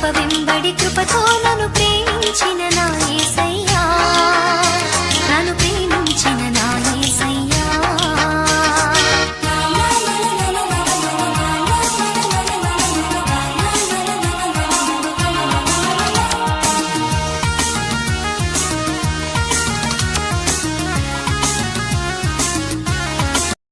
కృప వెంబడి కృపతో